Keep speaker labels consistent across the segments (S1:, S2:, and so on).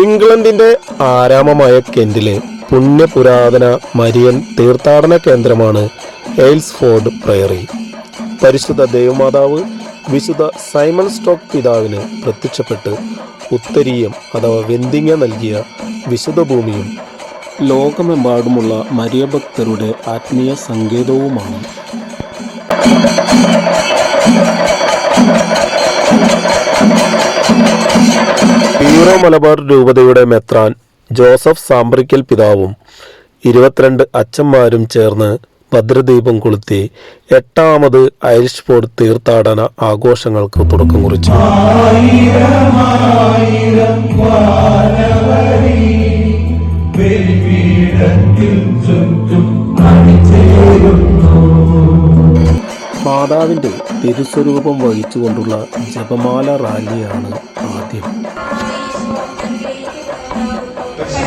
S1: ഇംഗ്ലണ്ടിന്റെ ആരാമമായ കെന്റിലെ പുണ്യപുരാതന മരിയൻ തീർത്ഥാടന കേന്ദ്രമാണ് എയിൽസ്ഫോർഡ് പ്രയറി. പരിശുദ്ധ ദേവമാതാവ് വിശുദ്ധ സൈമൺ സ്റ്റോക്ക് പിതാവിന് പ്രത്യക്ഷപ്പെട്ട് ഉത്തരീയം അഥവാ വെന്തിങ്ങ നൽകിയ വിശുദ്ധ ഭൂമിയും ലോകമെമ്പാടുമുള്ള മരിയഭക്തരുടെ ആത്മീയ സങ്കേതവുമാണ്. ഹീറോ മലബാർ രൂപതയുടെ മെത്രാൻ ജോസഫ് സാമ്പ്രിക്കൽ പിതാവും ഇരുപത്തിരണ്ട് അച്ഛന്മാരും ചേർന്ന് ഭദ്രദീപം കൊളുത്തി എട്ടാമത് ഐറിഷ് ഫോർഡ് തീർത്ഥാടന ആഘോഷങ്ങൾക്ക് തുടക്കം കുറിച്ചു. മാതാവിന്റെ തിരുസ്വരൂപം വഹിച്ചുകൊണ്ടുള്ള ജപമാല റാലിയാണ് ആദ്യം.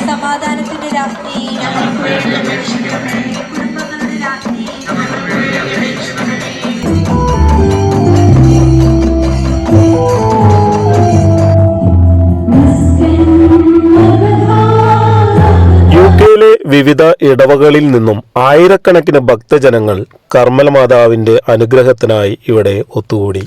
S2: സമാധാനത്തിന്റെ രാത്രി കുടുംബങ്ങളുടെ രാത്രി
S1: യു വിവിധ ഇടവകളിൽ നിന്നും ആയിരക്കണക്കിന് ഭക്തജനങ്ങൾ കർമ്മൽ മാതാവിന്റെ അനുഗ്രഹത്തിനായി ഇവിടെ ഒത്തുകൂടി.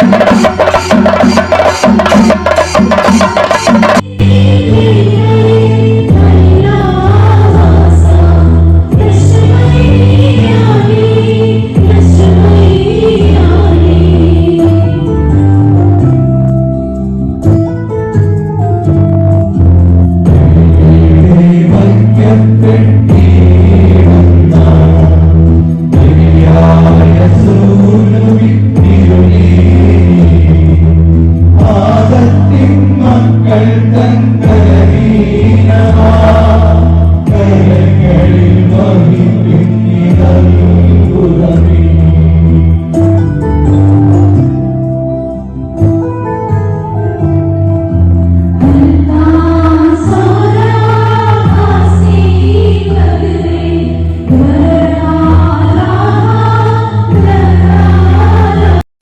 S1: Thank you.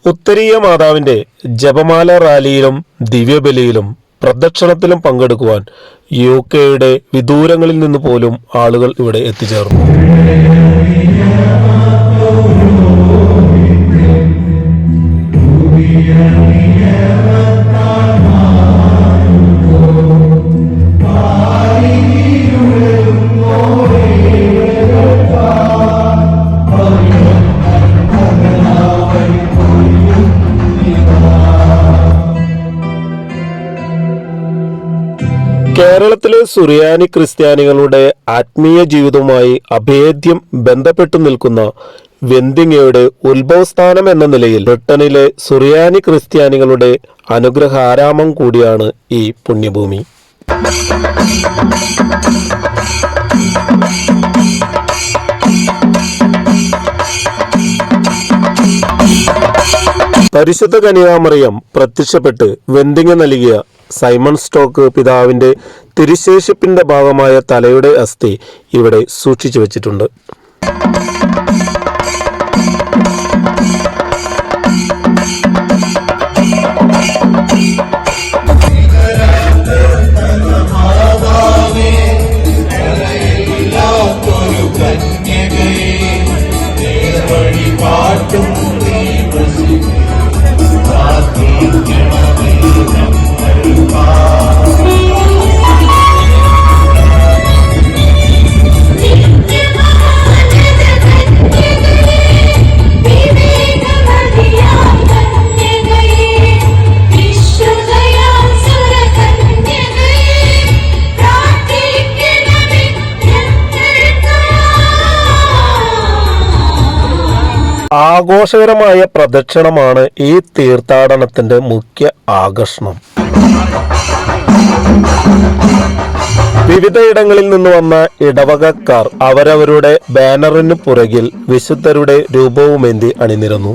S1: ഉത്തരീയ മാതാവിന്റെ ജപമാല റാലിയിലും ദിവ്യബലിയിലും പ്രദക്ഷിണത്തിലും പങ്കെടുക്കുവാൻ യു കെയുടെ വിദൂരങ്ങളിൽ നിന്ന് പോലും ആളുകൾ ഇവിടെ എത്തിച്ചേർന്നു. കേരളത്തിലെ സുറിയാനി ക്രിസ്ത്യാനികളുടെ ആത്മീയ ജീവിതവുമായി അഭേദ്യം ബന്ധപ്പെട്ടു നിൽക്കുന്ന വെന്തിങ്ങയുടെ ഉത്ഭവസ്ഥാനം എന്ന നിലയിൽ ബ്രിട്ടനിലെ സുറിയാനി ക്രിസ്ത്യാനികളുടെ അനുഗ്രഹാരാമം കൂടിയാണ് ഈ പുണ്യഭൂമി. പരിശുദ്ധ കനികാമറിയം പ്രത്യക്ഷപ്പെട്ട് വെന്തിങ്ങ നൽകിയ സൈമൺ സ്റ്റോക്ക് പിതാവിന്റെ തിരുശേഷിപ്പിന്റെ ഭാഗമായ തലയുടെ അസ്ഥി ഇവിടെ സൂക്ഷിച്ചു വച്ചിട്ടുണ്ട്
S3: Yeah.
S1: ആഘോഷകരമായ പ്രദക്ഷിണമാണ് ഈ തീർത്ഥാടനത്തിന്റെ മുഖ്യ ആകർഷണം. വിവിധയിടങ്ങളിൽ നിന്ന് വന്ന ഇടവകക്കാർ അവരവരുടെ ബാനറിന് പുറകിൽ വിശുദ്ധരുടെ രൂപവുമെന്തി അണിനിരന്നു.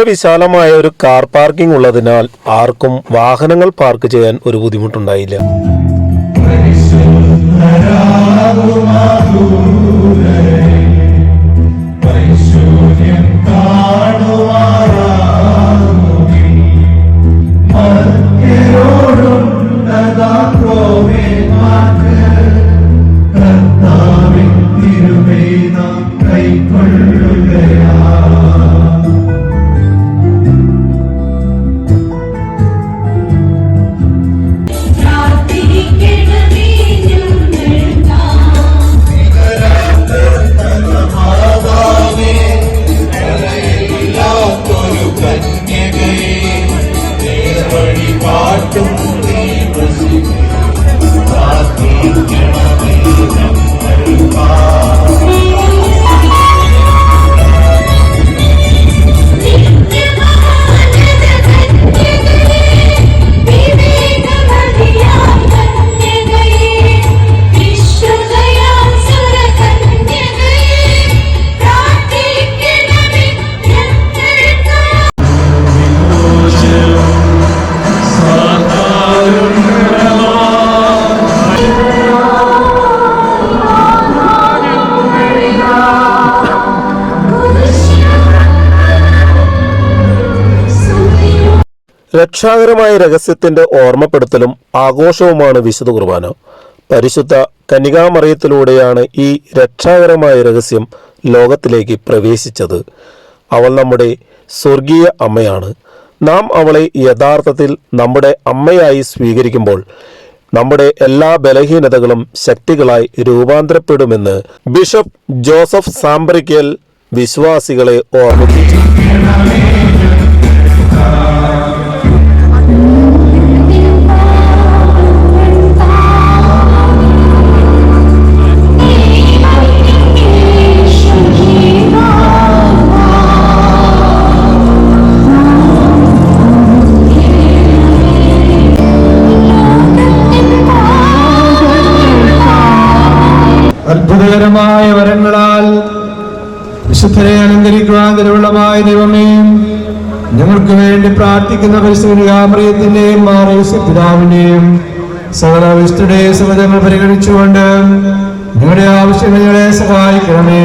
S1: വളരെ വിശാലമായ ഒരു കാർ പാർക്കിംഗ് ഉള്ളതിനാൽ ആർക്കും വാഹനങ്ങൾ പാർക്ക് ചെയ്യാൻ ഒരു ബുദ്ധിമുട്ടുണ്ടായില്ല.
S3: കർത്താവിൻ
S1: രക്ഷാകരമായ രഹസ്യത്തിന്റെ ഓർമ്മപ്പെടുത്തലും ആഘോഷവുമാണ് വിശുദ്ധ കുർബാന. പരിശുദ്ധ കനികാമറിയത്തിലൂടെയാണ് ഈ രക്ഷാകരമായ രഹസ്യം ലോകത്തിലേക്ക് പ്രവേശിച്ചത്. അവൾ നമ്മുടെ സ്വർഗീയ അമ്മയാണ്. നാം അവളെ യഥാർത്ഥത്തിൽ നമ്മുടെ അമ്മയായി സ്വീകരിക്കുമ്പോൾ നമ്മുടെ എല്ലാ ബലഹീനതകളും ശക്തികളായി രൂപാന്തരപ്പെടുമെന്ന് ബിഷപ്പ് ജോസഫ് സാംബ്രിക്കൽ വിശ്വാസികളെ ഓർമ്മിപ്പിച്ചു.
S4: പ്രാർത്ഥിക്കുന്ന പരിസ്ഥിതികാമറിയത്തിന്റെയും മാറിയ പിതാവിന്റെയും സകല വിശുദ്ധയുടെ സഹജങ്ങൾ പരിഗണിച്ചുകൊണ്ട് നിങ്ങളുടെ ആവശ്യങ്ങളെ സഹായിക്കണമേ.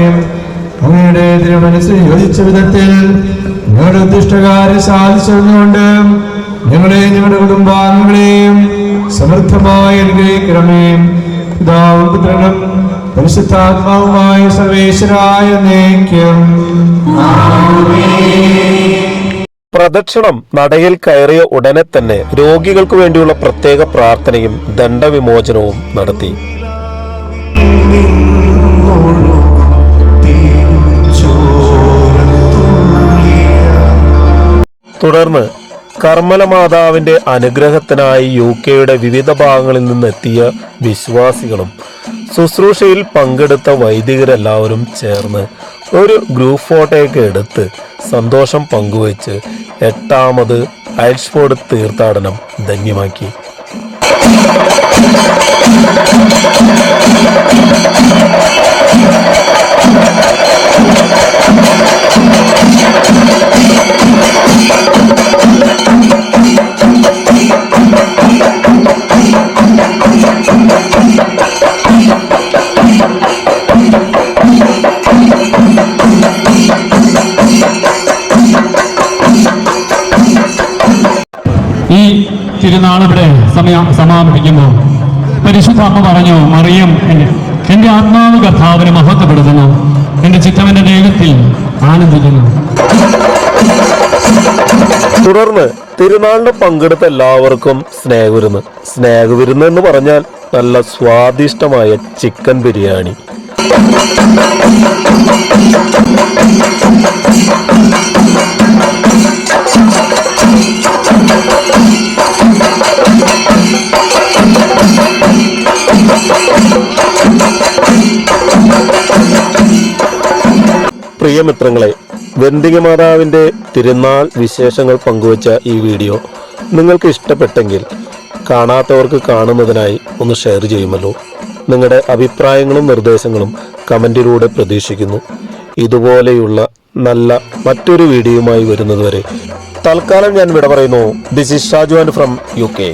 S4: അങ്ങയുടെ മനസ്സിൽ യോജിച്ച വിധത്തിൽ നിങ്ങളുടെ ഉദ്ദിഷ്ടകാര്യം സാധിച്ചതുകൊണ്ട് ഞങ്ങളെ ഞങ്ങളുടെ കുടുംബാംഗങ്ങളെയും സമൃദ്ധമായി അനുഗ്രഹിക്കണമേ. പിതാവും പുത്രനും പരിശുദ്ധാത്മാവുമായ സർവേശ്വരായ നേക്യം
S1: പ്രദക്ഷിണം നടയിൽ കയറിയ ഉടനെ തന്നെ രോഗികൾക്ക് വേണ്ടിയുള്ള പ്രത്യേക പ്രാർത്ഥനയും ദണ്ഡവിമോചനവും നടത്തി. തുടർന്ന് കർമ്മല മാതാവിന്റെ അനുഗ്രഹത്തിനായി യു കെയുടെ വിവിധ ഭാഗങ്ങളിൽ നിന്നെത്തിയ വിശ്വാസികളും ശുശ്രൂഷയിൽ പങ്കെടുത്ത വൈദികരെല്ലാവരും ചേർന്ന് ഒരു ഗ്രൂപ്പ് ഫോട്ടോയൊക്കെ എടുത്ത് സന്തോഷം പങ്കുവച്ച് എട്ടാമത് ഐഡ്സ്ഫോർഡ് തീർത്ഥാടനം ധന്യമാക്കി.
S5: തിരുനാൾ ഇവിടെ സമയ സമാപിക്കുമ്പോൾ പരിശുദ്ധ അമ്മ പറഞ്ഞു മറിയം എന്റെ ആത്മാവ് കർത്താവിനെ മഹത്വപ്പെടുത്തുന്നു. എന്റെ ചിത്തവന്റെ ദേഹത്തിൽ ആനന്ദിക്കുന്നു.
S1: തുടർന്ന് തിരുനാളിന് പങ്കെടുത്ത എല്ലാവർക്കും സ്നേഹവിരുന്ന്. സ്നേഹവിരുന്ന് എന്ന് പറഞ്ഞാൽ നല്ല സ്വാദിഷ്ടമായ ചിക്കൻ ബിരിയാണി. പ്രിയമിത്രങ്ങളെ വെന്തിക മാതാവിന്റെ തിരുനാൾ വിശേഷങ്ങൾ പങ്കുവച്ച ഈ വീഡിയോ നിങ്ങൾക്ക് ഇഷ്ടപ്പെട്ടെങ്കിൽ കാണാത്തവർക്ക് കാണുന്നതിനായി ഒന്ന് ഷെയർ ചെയ്യുമല്ലോ. നിങ്ങളുടെ അഭിപ്രായങ്ങളും നിർദ്ദേശങ്ങളും കമന്റിലൂടെ പ്രതീക്ഷിക്കുന്നു. ഇതുപോലെയുള്ള നല്ല മറ്റൊരു വീഡിയോയുമായി വരുന്നതുവരെ തൽക്കാലം ഞാൻ വിട പറയുന്നു. This is Shaju and from U K